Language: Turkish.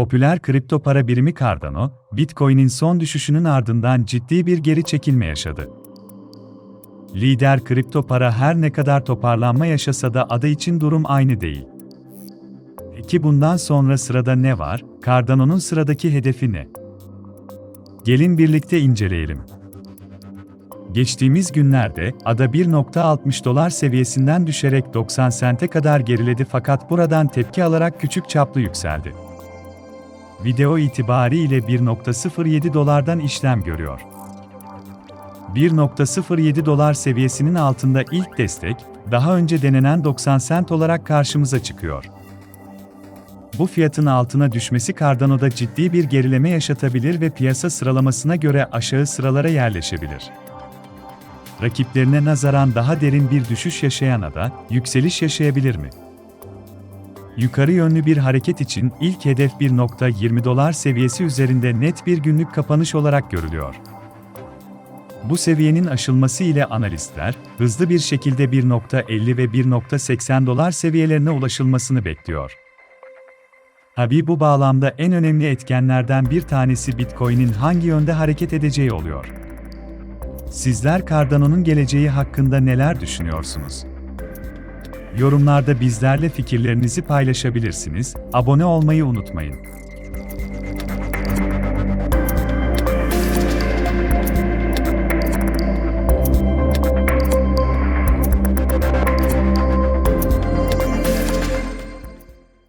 Popüler kripto para birimi Cardano, Bitcoin'in son düşüşünün ardından ciddi bir geri çekilme yaşadı. Lider kripto para her ne kadar toparlanma yaşasa da adı için durum aynı değil. Peki bundan sonra sırada ne var? Cardano'nun sıradaki hedefi ne? Gelin birlikte inceleyelim. Geçtiğimiz günlerde ADA 1.60 dolar seviyesinden düşerek 90 sente kadar geriledi fakat buradan tepki alarak küçük çaplı yükseldi. Video itibariyle 1.07 dolardan işlem görüyor. 1.07 dolar seviyesinin altında ilk destek, daha önce denenen 90 sent olarak karşımıza çıkıyor. Bu fiyatın altına düşmesi Cardano'da ciddi bir gerileme yaşatabilir ve piyasa sıralamasına göre aşağı sıralara yerleşebilir. Rakiplerine nazaran daha derin bir düşüş yaşayan ada, yükseliş yaşayabilir mi? Yukarı yönlü bir hareket için ilk hedef 1.20 dolar seviyesi üzerinde net bir günlük kapanış olarak görülüyor. Bu seviyenin aşılması ile analistler, hızlı bir şekilde 1.50 ve 1.80 dolar seviyelerine ulaşılmasını bekliyor. Tabii bu bağlamda en önemli etkenlerden bir tanesi Bitcoin'in hangi yönde hareket edeceği oluyor. Sizler Cardano'nun geleceği hakkında neler düşünüyorsunuz? Yorumlarda bizlerle fikirlerinizi paylaşabilirsiniz, abone olmayı unutmayın.